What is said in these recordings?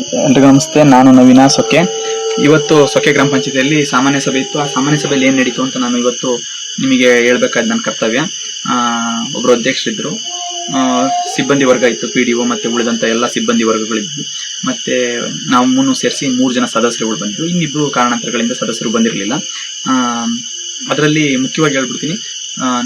ಎಲ್ರಿಗೂ ನಮಸ್ತೆ ನಾನು ನವೀನ ಸೊಕ್ಕೆ. ಇವತ್ತು ಸೊಕ್ಕೆ ಗ್ರಾಮ ಪಂಚಾಯತಿಯಲ್ಲಿ ಸಾಮಾನ್ಯ ಸಭೆ ಇತ್ತು. ಆ ಸಾಮಾನ್ಯ ಸಭೆಯಲ್ಲಿ ಏನ್ ನಡೀತು ಅಂತ ನಾನು ಇವತ್ತು ನಿಮಗೆ ಹೇಳ್ಬೇಕಾದ ನನ್ನ ಕರ್ತವ್ಯ. ಒಬ್ಬರು ಆ, ಸಿಬ್ಬಂದಿ ವರ್ಗ ಇತ್ತು ಪಿ ಡಿ ಒ ಮತ್ತೆ ಉಳಿದಂತ ಎಲ್ಲ ಸಿಬ್ಬಂದಿ ವರ್ಗಗಳಿದ್ವು. ಮತ್ತೆ ನಾವು ಮೂನು ಸೇರಿಸಿ ಮೂರು ಜನ ಸದಸ್ಯರುಗಳು ಬಂದಿದ್ರು ಇನ್ನಿಬ್ರು ಕಾರಣಾಂತರಗಳಿಂದ ಸದಸ್ಯರು ಬಂದಿರಲಿಲ್ಲ. ಅದರಲ್ಲಿ ಮುಖ್ಯವಾಗಿ ಹೇಳ್ಬಿಡ್ತೀನಿ.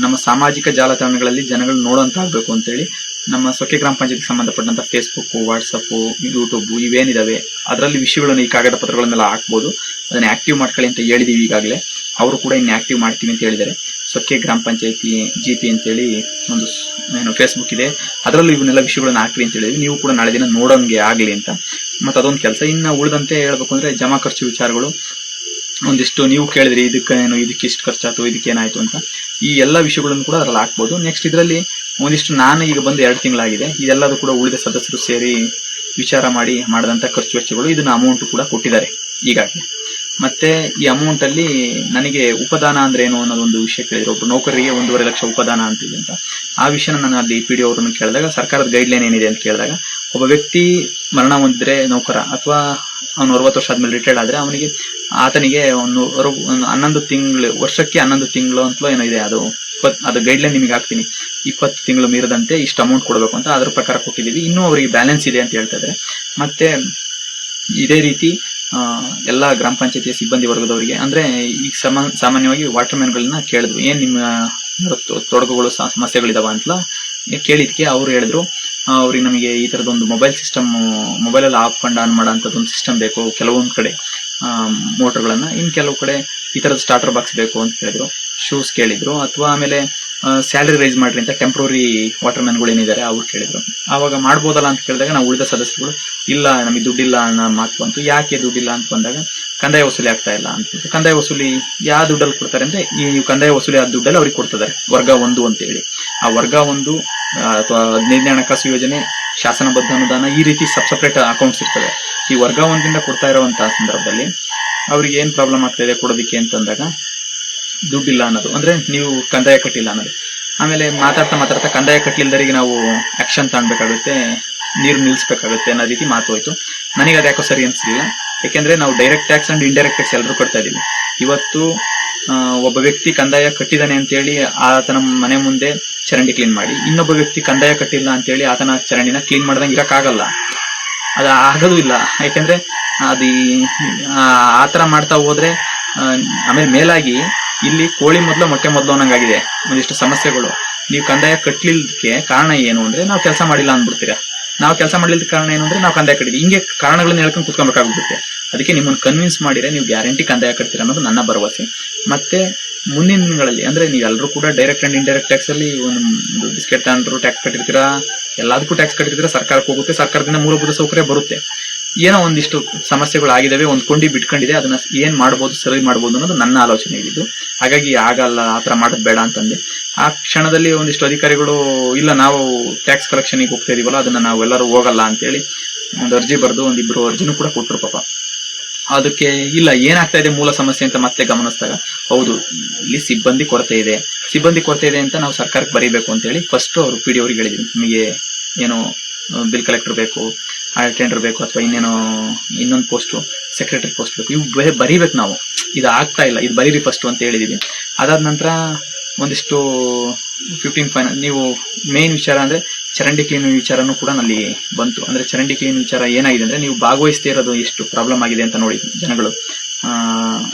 ನಮ್ಮ ಸಾಮಾಜಿಕ ಜಾಲತಾಣಗಳಲ್ಲಿ ಜನಗಳು ನೋಡೋಂತ ಆಗ್ಬೇಕು ಅಂತೇಳಿ ನಮ್ಮ ಸೊಕ್ಕೆ ಗ್ರಾಮ ಪಂಚಾಯತ್ಗೆ ಸಂಬಂಧಪಟ್ಟಂತ ಫೇಸ್ಬುಕ್ ವಾಟ್ಸಪ್ ಯೂಟ್ಯೂಬ್ ಇವೇನಿದಾವೆ? ಅದರಲ್ಲಿ ವಿಷಯಗಳನ್ನು ಈ ಕಾಗದ ಪತ್ರಗಳನ್ನೆಲ್ಲ ಹಾಕ್ಬೋದು. ಅದನ್ನ ಆಕ್ಟಿವ್ ಮಾಡ್ಕೊಳ್ಳಿ ಅಂತ ಹೇಳಿದೀವಿ ಈಗಾಗಲೇ. ಅವರು ಕೂಡ ಇನ್ನು ಆಕ್ಟಿವ್ ಮಾಡ್ತೀವಿ ಅಂತ ಹೇಳಿದ್ದಾರೆ. ಸೊಕ್ಕೆ ಗ್ರಾಮ ಪಂಚಾಯತಿ ಜಿ ಪಿ ಅಂತೇಳಿ ಒಂದು ಏನು ಫೇಸ್ಬುಕ್ ಇದೆ. ಅದರಲ್ಲೂ ಇವನ್ನೆಲ್ಲ ವಿಷಯಗಳನ್ನ ಹಾಕ್ರಿ ಅಂತ ಹೇಳಿದ್ವಿ. ನೀವು ಕೂಡ ನಾಳೆ ದಿನ ನೋಡೋಂಗೆ ಆಗಲಿ ಅಂತ. ಮತ್ತು ಅದೊಂದು ಕೆಲಸ. ಇನ್ನು ಉಳಿದಂತೆ ಹೇಳಬೇಕು ಅಂದರೆ ಜಮಾ ಖರ್ಚು ವಿಚಾರಗಳು. ಒಂದಿಷ್ಟು ನೀವು ಕೇಳಿದ್ರಿ ಇದಕ್ಕೆ ಏನು ಇದಕ್ಕೆ ಇಷ್ಟು ಖರ್ಚಾಯ್ತು ಇದಕ್ಕೆ ಏನಾಯಿತು ಅಂತ. ಈ ಎಲ್ಲ ವಿಷಯಗಳನ್ನು ಕೂಡ ಅದರಲ್ಲಿ ಹಾಕ್ಬೋದು. ನೆಕ್ಸ್ಟ್ ಇದರಲ್ಲಿ ಒಂದಿಷ್ಟು ನಾನು ಈಗ ಬಂದು ಎರಡು ತಿಂಗಳಾಗಿದೆ. ಇದೆಲ್ಲದೂ ಕೂಡ ಉಳಿದ ಸದಸ್ಯರು ಸೇರಿ ವಿಚಾರ ಮಾಡಿ ಮಾಡಿದಂಥ ಖರ್ಚು ವೆಚ್ಚಗಳು ಇದನ್ನು ಅಮೌಂಟ್ ಕೂಡ ಕೊಟ್ಟಿದ್ದಾರೆ ಈಗಾಗಲೇ. ಮತ್ತೆ ಈ ಅಮೌಂಟ್ ಅಲ್ಲಿ ನನಗೆ ಉಪದಾನ ಅಂದ್ರೆ ಏನು ಅನ್ನೋದೊಂದು ವಿಷಯ ಕೇಳಿದ್ರು ಒಬ್ಬರು ನೌಕರರಿಗೆ ಒಂದೂವರೆ ಲಕ್ಷ ಉಪದಾನ ಅಂತಿದೆ ಅಂತ. ಆ ವಿಷಯನ ನಾನು ಅಲ್ಲಿ ಪಿ ಡಿ ಅವರನ್ನು ಕೇಳಿದಾಗ, ಸರ್ಕಾರದ ಗೈಡ್ಲೈನ್ ಏನಿದೆ ಅಂತ ಕೇಳಿದಾಗ, ಒಬ್ಬ ವ್ಯಕ್ತಿ ಮರಣ ಹೊಂದಿದ್ರೆ ನೌಕರ ಅಥವಾ ಅವನು ಅರವತ್ತು ವರ್ಷ ಆದ್ಮೇಲೆ ರಿಟೈರ್ಡ್ ಆದ್ರೆ ಅವನಿಗೆ ಆತನಿಗೆ ಒಂದು ಹನ್ನೊಂದು ತಿಂಗಳು, ವರ್ಷಕ್ಕೆ ಹನ್ನೊಂದು ತಿಂಗಳು ಅಂತಲೂ ಏನೋ ಇದೆ, ಅದು ಇಪ್ಪತ್ ಅದು ಗೈಡ್ಲೈನ್ ನಿಮಗೆ ಹಾಕ್ತೀನಿ. ಇಪ್ಪತ್ತು ತಿಂಗಳು ಮೀರದಂತೆ ಇಷ್ಟು ಅಮೌಂಟ್ ಕೊಡಬೇಕು ಅಂತ ಅದ್ರ ಪ್ರಕಾರ ಕೊಟ್ಟಿದ್ದೀವಿ. ಇನ್ನೂ ಅವರಿಗೆ ಬ್ಯಾಲೆನ್ಸ್ ಇದೆ ಅಂತ ಹೇಳ್ತಾ ಇದ್ದಾರೆ ಮತ್ತೆ ಇದೇ ರೀತಿ ಎಲ್ಲ ಗ್ರಾಮ ಪಂಚಾಯತಿಯ ಸಿಬ್ಬಂದಿ ವರ್ಗದವರಿಗೆ, ಅಂದ್ರೆ ಈಗ ಸಮ, ಸಾಮಾನ್ಯವಾಗಿ ವಾಟರ್ ಮ್ಯಾನ್ಗಳನ್ನ ಕೇಳಿದ್ವಿ. ಏನ್ ನಿಮ್ಮ ತೊ- ತೊಡಕುಗಳು ಸ- ಸಮಸ್ಯೆಗಳಿದಾವ ಅಂತಲ ಕೇಳಿದ್ಕೆ ಅವ್ರು ಹೇಳಿದ್ರು ಅವ್ರಿಗೆ ನಮಗೆ ಈ ತರದೊಂದು ಮೊಬೈಲ್ ಸಿಸ್ಟಮ್ ಮೊಬೈಲಲ್ಲಿ ಆಫ್ ಆನ್ ಮಾಡೋ ಒಂದು ಸಿಸ್ಟಮ್ ಬೇಕು, ಕೆಲವೊಂದು ಕಡೆ ಮೋಟ್ರ್ಗಳನ್ನು ಇನ್ನು ಕೆಲವು ಕಡೆ ಈ ತರದ ಸ್ಟಾರ್ಟರ್ ಬಾಕ್ಸ್ ಬೇಕು ಅಂತ ಕೇಳಿದ್ರು ಶೂಸ್ ಕೇಳಿದ್ರು ಅಥವಾ ಆಮೇಲೆ ಸ್ಯಾಲರಿ ರೈಸ್ ಮಾಡ್ರಿ ಅಂತ ಟೆಂಪ್ರರಿ ವಾಟರ್ ಮ್ಯಾನ್ಗಳು ಏನಿದ್ದಾರೆ ಅವ್ರು ಕೇಳಿದ್ರು. ಆವಾಗ ಮಾಡ್ಬೋದಲ್ಲ ಅಂತ ಕೇಳಿದಾಗ ನಾವು ಉಳಿದ ಸದಸ್ಯರುಗಳು, ಇಲ್ಲ, ನಮಗೆ ದುಡ್ಡಿಲ್ಲ ಅನ್ನೋ ಮಾತು ಬಂತು. ಯಾಕೆ ದುಡ್ಡಿಲ್ಲ ಅಂತ ಬಂದಾಗ, ಕಂದಾಯ ವಸೂಲಿ ಆಗ್ತಾ ಇಲ್ಲ ಅಂತ ಕಂದಾಯ ವಸೂಲಿ ಯಾವ ದುಡ್ಡಲ್ಲಿ ಕೊಡ್ತಾರೆ ಅಂದ್ರೆ, ಈ ಕಂದಾಯ ವಸೂಲಿ ಆ ದುಡ್ಡಲ್ಲಿ ಅವ್ರಿಗೆ ಕೊಡ್ತಿದ್ದಾರೆ, ವರ್ಗ ಒಂದು ಅಂತ ಹೇಳಿ ಆ ವರ್ಗ ಒಂದು ಅಥವಾ ಹದಿನೈದನೇ ಹಣಕಾಸು ಯೋಜನೆ, ಶಾಸನಬದ್ಧ ಅನುದಾನ, ಈ ರೀತಿ ಸಬ್ ಸಪ್ರೇಟ್ ಅಕೌಂಟ್ಸ್ ಇರ್ತವೆ. ಈ ವರ್ಗ ಒಂದಿಂದ ಕೊಡ್ತಾ ಇರುವಂತಹ ಸಂದರ್ಭದಲ್ಲಿ, ಅವ್ರಿಗೆ ಏನ್ ಪ್ರಾಬ್ಲಮ್ ಆಗ್ತಾ ಇದೆ ಕೊಡೋದಕ್ಕೆ ಅಂತಂದಾಗ ದುಡ್ಡಿಲ್ಲ ಅನ್ನೋದು. ಅಂದ್ರೆ ನೀವು ಕಂದಾಯ ಕಟ್ಟಿಲ್ಲ ಅನ್ನೋದು. ಆಮೇಲೆ ಮಾತಾಡ್ತಾ ಮಾತಾಡ್ತಾ ಕಂದಾಯ ಕಟ್ಟಲಿಲ್ಲದರಿಗೆ ನಾವು ಆಕ್ಷನ್ ತಗೊಳ್ಬೇಕಾಗುತ್ತೆ, ನೀರು ನಿಲ್ಲಿಸ್ಬೇಕಾಗುತ್ತೆ ಅನ್ನೋ ರೀತಿ ಮಾತು ಹೋಯ್ತು. ನನಗೆ ಅದು ಯಾಕೋ ಸರಿ ಅನ್ಸಲಿಲ್ಲ ಯಾಕೆಂದ್ರೆ ನಾವು direct tax and indirect tax ಎಲ್ಲರೂ ಕಟ್ತಾ ಇದ್ದೀವಿ. ಇವತ್ತು ಒಬ್ಬ ವ್ಯಕ್ತಿ ಕಂದಾಯ ಕಟ್ಟಿದಾನೆ ಅಂತೇಳಿ ಆತನ ಮನೆ ಮುಂದೆ ಚರಂಡಿ ಕ್ಲೀನ್ ಮಾಡಿ, ಇನ್ನೊಬ್ಬ ವ್ಯಕ್ತಿ ಕಂದಾಯ ಕಟ್ಟಿಲ್ಲ ಅಂತೇಳಿ ಆತನ ಚರಂಡಿನ ಕ್ಲೀನ್ ಮಾಡ್ದಂಗೆ ಇರೋಕ್ಕಾಗಲ್ಲ. ಅದು ಆಗೋದು ಇಲ್ಲ. ಯಾಕೆಂದ್ರೆ ಅದು ಆ ಥರ ಮಾಡ್ತಾ ಹೋದ್ರೆ ಆಮೇಲೆ ಮೇಲಾಗಿ ಇಲ್ಲಿ ಕೋಳಿ ಮೊದಲು ಮೊಟ್ಟೆ ಮೊದಲು ಅನ್ನಂಗಾಗಿದೆ ಒಂದಿಷ್ಟು ಸಮಸ್ಯೆಗಳು. ನೀವು ಕಂದಾಯ ಕಟ್ಲಿಲ್ದಕ್ಕೆ ಕಾರಣ ಏನು ಅಂದ್ರೆ ನಾವು ಕೆಲಸ ಮಾಡಿಲ್ಲ ಅಂದ್ಬಿಡ್ತೀರಾ? ನಾವು ಕೆಲಸ ಮಾಡಲಿಲ್ಲ ಕಾರಣ ಏನು ಅಂದ್ರೆ ನಾವು ಕಂದಾಯ ಕಟ್ಟಿದ್ವಿ. ಹಿಂಗೆ ಕಾರಣಗಳನ್ನ ಹೇಳ್ಕೊಂಡು ಕುತ್ಕೊಬೇಕಾಗ್ಬಿಡುತ್ತೆ. ಅದಕ್ಕೆ ನಿಮ್ಮನ್ನು ಕನ್ವಿನ್ಸ್ ಮಾಡಿದ್ರೆ ನೀವು ಗ್ಯಾರಂಟಿ ಕಂದಾಯ ಕಟ್ತೀರ ಅನ್ನೋದು ನನ್ನ ಭರವಸೆ. ಮತ್ತೆ ಮುಂದಿನ ದಿನಗಳಲ್ಲಿ ಅಂದ್ರೆ ನೀವೆಲ್ಲರೂ ಕೂಡ ಡೈರೆಕ್ಟ್ ಅಂಡ್ ಇಂಡೈರೆಕ್ಟ್ ಟ್ಯಾಕ್ಸ್ ಅಲ್ಲಿ ಒಂದು ಬಿಸ್ಕೆಟ್ ತಗೊಂಡ್ರು ಟ್ಯಾಕ್ಸ್ ಕಟ್ಟಿರ್ತೀರಾ? ಎಲ್ಲದಕ್ಕೂ ಟ್ಯಾಕ್ಸ್ ಕಟ್ಟಿರ್ತೀರಾ? ಸರ್ಕಾರಕ್ಕೆ ಹೋಗುತ್ತೆ. ಸರ್ಕಾರದಿಂದ ಮೂಲಭೂತ ಸೌಕರ್ಯ ಬರುತ್ತೆ. ಏನೋ ಒಂದಿಷ್ಟು ಸಮಸ್ಯೆಗಳು ಆಗಿದಾವೆ ಒಂದು ಕೊಂಡಿ ಬಿಟ್ಕೊಂಡಿದೆ, ಅದನ್ನ ಏನ್ ಮಾಡ್ಬೋದು, ಸರಿ ಮಾಡ್ಬೋದು ಅನ್ನೋದು ನನ್ನ ಆಲೋಚನೆ ಇದ್ದಿದ್ದು ಹಾಗಾಗಿ ಆಗಲ್ಲ, ಆ ಥರ ಮಾಡೋದು ಬೇಡ ಅಂತಂದೆ. ಆ ಕ್ಷಣದಲ್ಲಿ ಒಂದಿಷ್ಟು ಅಧಿಕಾರಿಗಳು, ಇಲ್ಲ ನಾವು ಟ್ಯಾಕ್ಸ್ ಕಲೆಕ್ಷನ್ಗೆ ಹೋಗ್ತಾ ಇದೀವಲ್ಲ, ಅದನ್ನ ನಾವೆಲ್ಲರೂ ಹೋಗಲ್ಲ ಅಂತೇಳಿ ಒಂದು ಅರ್ಜಿ ಬರೆದು ಒಂದಿಬ್ರು ಅರ್ಜಿನೂ ಕೂಡ ಕೊಟ್ಟರು ಪಾಪ. ಅದಕ್ಕೆ, ಇಲ್ಲ, ಏನಾಗ್ತಾ ಇದೆ ಮೂಲ ಸಮಸ್ಯೆ ಅಂತ ಮತ್ತೆ ಗಮನಿಸಿದಾಗ, ಹೌದು, ಇಲ್ಲಿ ಸಿಬ್ಬಂದಿ ಕೊರತೆ ಇದೆ. ಸಿಬ್ಬಂದಿ ಕೊರತೆ ಇದೆ ಅಂತ ನಾವು ಸರ್ಕಾರಕ್ಕೆ ಬರೀಬೇಕು ಅಂತೇಳಿ ಫಸ್ಟ್ ಅವರು ಪಿ ಡಿ ಅವ್ರಿಗೆ ಹೇಳಿದ್ವಿ. ನಿಮಗೆ ಏನು ಬಿಲ್ ಕಲೆಕ್ಟರ್ ಬೇಕು ಟೆಂಡರ್ ಬೇಕು ಅಥವಾ ಇನ್ನೇನೋ ಇನ್ನೊಂದು ಪೋಸ್ಟು ಸೆಕ್ರೆಟರಿ ಪೋಸ್ಟ್ ಬೇಕು, ಇವು ಬರೀ ಬರೀಬೇಕು ನಾವು. ಇದು ಆಗ್ತಾ ಇಲ್ಲ. ಇದು ಬರೀರಿ ಫಸ್ಟು ಅಂತ ಹೇಳಿದ್ದೀವಿ ಅದಾದ ನಂತರ ಒಂದಿಷ್ಟು ಫಿಫ್ಟೀನ್ ಫೈನ್ ನೀವು ಮೇನ್ ವಿಚಾರ ಅಂದರೆ ಚರಂಡಿ ಕ್ಲೀನ್ ವಿಚಾರನೂ ಕೂಡ ನಲ್ಲಿ ಬಂತು. ಅಂದರೆ ಚರಂಡಿ ಕ್ಲೀನ್ ವಿಚಾರ ಏನಾಗಿದೆ ಅಂದರೆ ನೀವು ಭಾಗವಹಿಸ್ತಾ ಇರೋದು ಎಷ್ಟು ಪ್ರಾಬ್ಲಮ್ ಆಗಿದೆ ಅಂತ ನೋಡಿ ಜನಗಳು.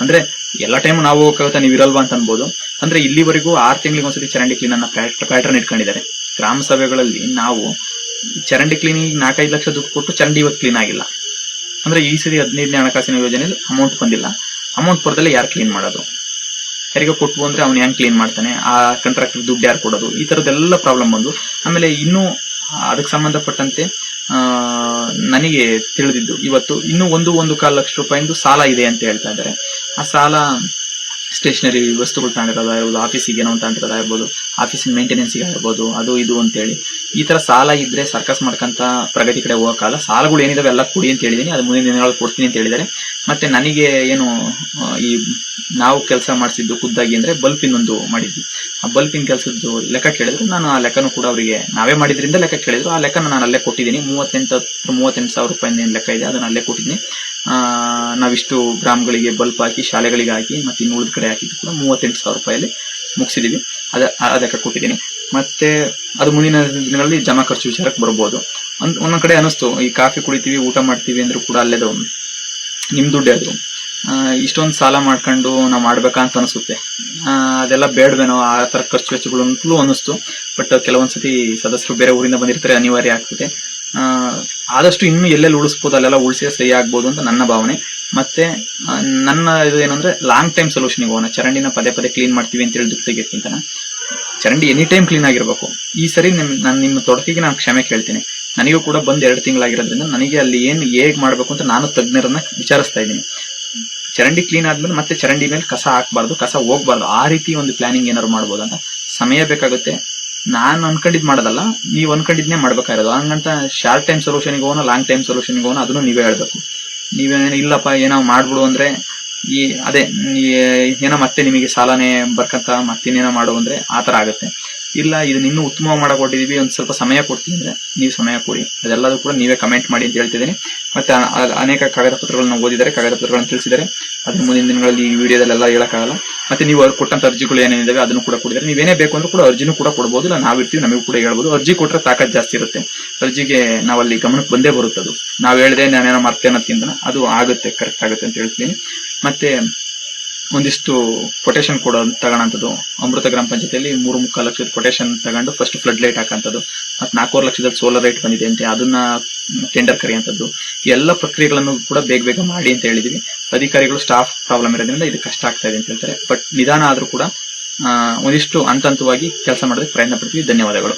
ಅಂದರೆ ಎಲ್ಲ ಟೈಮು ನಾವು ಹೋಗಕ್ಕಾಗತ್ತಾ ನೀವು ಇರಲ್ವಾ ಅಂತ ಅನ್ಬೋದು. ಅಂದರೆ ಇಲ್ಲಿವರೆಗೂ ಆರು ತಿಂಗಳಿಗೆ ಒಂದ್ಸತಿ ಚರಂಡಿ ಕ್ಲೀನನ್ನು ಪ್ಯಾಟ್ರನ್ ಪ್ಯಾಟರ್ನ್ ಇಟ್ಕೊಂಡಿದ್ದಾರೆ. ಗ್ರಾಮ ಸಭೆಗಳಲ್ಲಿ ನಾವು ಚರಂಡಿ ಕ್ಲೀನಿಗೆ ನಾಲ್ಕೈದು ಲಕ್ಷ ದುಡ್ಡು ಕೊಟ್ಟು ಚರಂಡಿ ಇವತ್ತು ಕ್ಲೀನ್ ಆಗಿಲ್ಲ. ಅಂದ್ರೆ ಈ ಸರಿ ಹದಿನೈದನೇ ಹಣಕಾಸಿನ ಯೋಜನೆಯಲ್ಲಿ ಅಮೌಂಟ್ ಬಂದಿಲ್ಲ. ಅಮೌಂಟ್ ಬರದಲ್ಲೇ ಯಾರು ಕ್ಲೀನ್ ಮಾಡೋದು? ಯಾರಿಗೋ ಕೊಟ್ಟು ಅಂದ್ರೆ ಅವ್ನು ಹೆಂಗ್ ಕ್ಲೀನ್ ಮಾಡ್ತಾನೆ? ಆ ಕಾಂಟ್ರಾಕ್ಟರ್ ದುಡ್ಡು ಯಾರು ಕೊಡೋದು? ಈ ತರದೆಲ್ಲ ಪ್ರಾಬ್ಲಮ್ ಬಂದು, ಆಮೇಲೆ ಇನ್ನೂ, ಅದಕ್ಕೆ ಸಂಬಂಧಪಟ್ಟಂತೆ ನನಗೆ ತಿಳಿದಿದ್ದು ಇವತ್ತು ಇನ್ನೂ ಒಂದು ಒಂದು ಕಾಲು ಲಕ್ಷ ರೂಪಾಯಿಂದು ಸಾಲ ಇದೆ ಅಂತ ಹೇಳ್ತಾ ಇದ್ದಾರೆ. ಆ ಸಾಲ ಸ್ಟೇಷನರಿ ವಸ್ತುಗಳು ತಗೊಂಡಿರೋದಾಗಿರ್ಬೋದು ಆಫೀಸಿಗೆ ಏನೋ ತಗೊಂಡಿರೋದಾಗಿರ್ಬೋದು ಆಫೀಸಿನ ಮೇಂಟೆನೆನ್ಸಿಗೆ ಆಗಿರ್ಬೋದು, ಅದು ಇದು ಅಂತೇಳಿ. ಈ ತರ ಸಾಲ ಇದ್ರೆ ಸರ್ಕಸ್ ಮಾಡ್ಕೊಂತ ಪ್ರಗತಿ ಕಡೆ ಹೋಗೋಕ್ಕಾಗಲ್ಲ ಸಾಲಗಳು ಏನಿದಾವೆ ಎಲ್ಲ ಕೊಡಿ ಅಂತ ಹೇಳಿದ್ದೀನಿ ಅದು ಮುಂದಿನ ದಿನಗಳಲ್ಲಿ ಕೊಡ್ತೀನಿ ಅಂತ ಹೇಳಿದ್ದಾರೆ. ಮತ್ತೆ ನನಗೆ ಏನು ಈ ನಾವು ಕೆಲಸ ಮಾಡಿಸಿದ್ದು ಖುದ್ದಾಗಿ ಅಂದ್ರೆ ಬಲ್ಪಿನ್ ಒಂದು ಮಾಡಿದ್ವಿ. ಆ ಬಲ್ಪಿನ ಕೆಲಸದ್ದು ಲೆಕ್ಕ ಕೇಳಿದ್ರು ನಾನು ಆ ಲೆಕ್ಕನೂ ಕೂಡ ಅವರಿಗೆ, ನಾವೇ ಮಾಡಿದ್ರಿಂದ ಲೆಕ್ಕ ಕೇಳಿದ್ರು, ಆ ಲೆಕ್ಕನ ನಾನು ಅಲ್ಲೇ ಕೊಟ್ಟಿದ್ದೀನಿ. ಮೂವತ್ತೆಂಟು ಹತ್ರ ಮೂವತ್ತೆಂಟು ಸಾವಿರ ರೂಪಾಯಿ ಏನು ಲೆಕ್ಕ ಇದೆ, ಅದನ್ನು ಅಲ್ಲೇ ಕೊಟ್ಟಿದ್ದೀನಿ. ನಾವಿಷ್ಟು ಗ್ರಾಮ್ಗಳಿಗೆ ಬಲ್ಪ್ ಹಾಕಿ, ಶಾಲೆಗಳಿಗೆ ಹಾಕಿ, ಮತ್ತೆ ಇನ್ನು ಉಳಿದ ಕಡೆ ಹಾಕಿದ್ದು ಕೂಡ ಮೂವತ್ತೆಂಟು ಸಾವಿರ ರೂಪಾಯಲ್ಲಿ ಮುಗಿಸಿದೀವಿ. ಅದ ಅದಕ್ಕೆ ಕೊಟ್ಟಿದ್ದೀನಿ. ಮತ್ತೆ ಅದು ಮುಂದಿನ ದಿನಗಳಲ್ಲಿ ಜಮಾ ಖರ್ಚು ವಿಚಾರಕ್ಕೆ ಬರ್ಬೋದು. ಅಂದ್ ಒಂದೊಂದು ಕಡೆ ಅನಿಸ್ತು ಈ ಕಾಫಿ ಕುಡಿತೀವಿ, ಊಟ ಮಾಡ್ತೀವಿ ಅಂದ್ರೂ ಕೂಡ ಅಲ್ಲೇದು ನಿಮ್ಮ ದುಡ್ಡೇ ಅದು. ಇಷ್ಟೊಂದು ಸಾಲ ಮಾಡ್ಕೊಂಡು ನಾವು ಮಾಡ್ಬೇಕಾ ಅಂತ ಅನಿಸುತ್ತೆ. ಅದೆಲ್ಲ ಬೇಡವೇನೋ ಆ ತರ ಖರ್ಚು ವೆಚ್ಚಗಳು ಅಂತಲೂ ಅನಿಸ್ತು ಬಟ್ ಕೆಲವೊಂದ್ಸತಿ ಸದಸ್ಯರು ಬೇರೆ ಊರಿಂದ ಬಂದಿರ್ತಾರೆ, ಅನಿವಾರ್ಯ ಆಗ್ತದೆ. ಆದಷ್ಟು ಇನ್ನು ಎಲ್ಲೆಲ್ಲಿ ಉಳಿಸ್ಬೋದು, ಅಲ್ಲೆಲ್ಲ ಉಳಿಸಿದ್ರೆ ಸರಿ ಆಗ್ಬೋದು ಅಂತ ನನ್ನ ಭಾವನೆ. ಮತ್ತೆ ನನ್ನ ಇದು ಏನಂದ್ರೆ ಲಾಂಗ್ ಟೈಮ್ ಸೊಲ್ಯೂಷನ್ ಹೋಗೋಣ. ಚರಂಡಿನ ಪದೇ ಪದೇ ಕ್ಲೀನ್ ಮಾಡ್ತೀವಿ ಅಂತ ಹೇಳಿ ತೆಗಿಯೋಕ್ಕಿಂತ ಚರಂಡಿ ಎನಿ ಟೈಮ್ ಕ್ಲೀನ್ ಆಗಿರ್ಬೇಕು. ಈ ಸರಿ ನಿಮ್, ನಾನು ನಿಮ್ಮ ತೊಡಕಿಗೆ ನಾನು ಕ್ಷಮೆ ಕೇಳ್ತೀನಿ. ನನಗೂ ಕೂಡ ಬಂದ್ ಎರಡು ತಿಂಗಳಾಗಿರೋದ್ರಿಂದ ನನಗೆ ಅಲ್ಲಿ ಏನು ಹೇಗೆ ಮಾಡಬೇಕು ಅಂತ ನಾನು ತಜ್ಞರನ್ನ ವಿಚಾರಿಸ್ತಾ ಇದ್ದೀನಿ. ಚರಂಡಿ ಕ್ಲೀನ್ ಆದ್ಮೇಲೆ ಮತ್ತೆ ಚರಂಡಿ ಮೇಲೆ ಕಸ ಹಾಕ್ಬಾರ್ದು, ಕಸ ಹೋಗ್ಬಾರ್ದು. ಆ ರೀತಿ ಒಂದು ಪ್ಲಾನಿಂಗ್ ಏನಾದ್ರು ಮಾಡ್ಬೋದು ಅಂತ ಸಮಯ ಬೇಕಾಗುತ್ತೆ. ನಾನು ಅನ್ಕೊಂಡಿದ್ ಮಾಡೋದಲ್ಲ, ನೀವು ಅನ್ಕೊಂಡಿದ್ನೇ ಮಾಡ್ಬೇಕಾಗಿರೋದು. ಹಂಗಂತ ಶಾರ್ಟ್ ಟೈಮ್ ಸೊಲ್ಯೂಷನ್ಗೆ ಹೋಗೋಣ ಲಾಂಗ್ ಟೈಮ್ ಸೊಲ್ಯೂಷನ್ಗೆ ಹೋಗೋಣ ಅದನ್ನು ನೀವೇ ಹೇಳ್ಬೇಕು. ನೀವೇನೇನು ಇಲ್ಲಪ್ಪ, ಏನೋ ಮಾಡ್ಬಿಡು ಅಂದ್ರೆ, ಈ ಅದೇ ಏನೋ ಮತ್ತೆ ನಿಮಗೆ ಸಾಲನೇ ಬರ್ಕಂತ ಮತ್ತಿನ್ನೇನೋ ಮಾಡು ಅಂದ್ರೆ ಆ ಥರ ಆಗುತ್ತೆ. ಇಲ್ಲ ಇದನ್ನ ಇನ್ನೂ ಉತ್ತಮ ಮಾಡಿಕೊಟ್ಟಿದ್ದೀವಿ ಒಂದು ಸ್ವಲ್ಪ ಸಮಯ ಕೊಡ್ತೀನಿ ಅಂದರೆ ನೀವು ಸಮಯ ಕೊಡಿ. ಅದೆಲ್ಲದೂ ಕೂಡ ನೀವೇ ಕಮೆಂಟ್ ಮಾಡಿ ಅಂತ ಹೇಳ್ತಿದ್ದೀನಿ. ಮತ್ತೆ ಅನೇಕ ಕಾಗದ ಪತ್ರಗಳನ್ನ ಓದಿದ್ದಾರೆ ಕಾಗದ ಪತ್ರಗಳನ್ನು ತಿಳಿಸಿದ್ದಾರೆ ಅದ್ರ ಮುಂದಿನ ದಿನಗಳಲ್ಲಿ ಈ ವಿಡಿಯೋದಲ್ಲೆಲ್ಲ ಹೇಳೋಕ್ಕಾಗಲ್ಲ. ಮತ್ತೆ ನೀವು ಅವ್ರು ಕೊಟ್ಟಂತ ಅರ್ಜಿಗಳು ಏನೇನಿದ್ದಾವೆ ಅದನ್ನು ಕೂಡ ಕೊಡಿದ್ದಾರೆ ನೀವೇನೇ ಬೇಕು ಅಂದ್ರೂ ಕೂಡ ಅರ್ಜಿನೂ ಕೂಡ ಕೊಡ್ಬೋದು, ಇಲ್ಲ ನಾವಿರ್ತೀವಿ ನಮಗೂ ಕೂಡ ಹೇಳ್ಬೋದು. ಅರ್ಜಿ ಕೊಟ್ಟರೆ ತಾಕತ್ ಜಾಸ್ತಿ ಇರುತ್ತೆ. ಅರ್ಜಿಗೆ ನಾವಲ್ಲಿ ಗಮನಕ್ಕೆ ಬಂದೇ ಬರುತ್ತೆ ಅದು ನಾವು ಹೇಳಿದೆ ನಾನೇನೋ ಮರ್ತೇನೋ ತಿಂತನ ಅದು ಆಗುತ್ತೆ ಕರೆಕ್ಟ್ ಆಗುತ್ತೆ ಅಂತ ಹೇಳ್ತೀನಿ. ಮತ್ತೆ ಒಂದಿಷ್ಟು ಕೊಟೇಶನ್ ಕೊಡೋ ತಗೋಣಂಥದ್ದು ಅಮೃತ ಗ್ರಾಮ ಪಂಚಾಯತಿಯಲ್ಲಿ ಮೂರು ಮುಕ್ಕಾಲು ಲಕ್ಷದ ಕೊಟೇಶನ್ ತಗೊಂಡು ಫಸ್ಟ್ ಫ್ಲಡ್ ಲೈಟ್ ಹಾಕೋಂಥದ್ದು ಮತ್ತೆ ನಾಲ್ಕೂವರೆ ಲಕ್ಷದಲ್ಲಿ ಸೋಲಾರ್ ಲೈಟ್ ಬಂದಿದೆ ಅಂತೆ, ಅದನ್ನ ಟೆಂಡರ್ ಕರೆಯುವಂಥದ್ದು ಎಲ್ಲ ಪ್ರಕ್ರಿಯೆಗಳನ್ನು ಕೂಡ ಬೇಗ ಬೇಗ ಮಾಡಿ ಅಂತ ಹೇಳಿದ್ವಿ. ಅಧಿಕಾರಿಗಳು ಸ್ಟಾಫ್ ಪ್ರಾಬ್ಲಮ್ ಇರೋದ್ರಿಂದ ಇದು ಕಷ್ಟ ಆಗ್ತಾ ಇದೆ ಅಂತ ಹೇಳ್ತಾರೆ. ಬಟ್ ನಿಧಾನ ಆದ್ರೂ ಕೂಡ ಒಂದಿಷ್ಟು ಹಂತ ಹಂತವಾಗಿ ಕೆಲಸ ಮಾಡೋದಕ್ಕೆ ಪ್ರಯತ್ನ ಪಡ್ತೀವಿ. ಧನ್ಯವಾದಗಳು.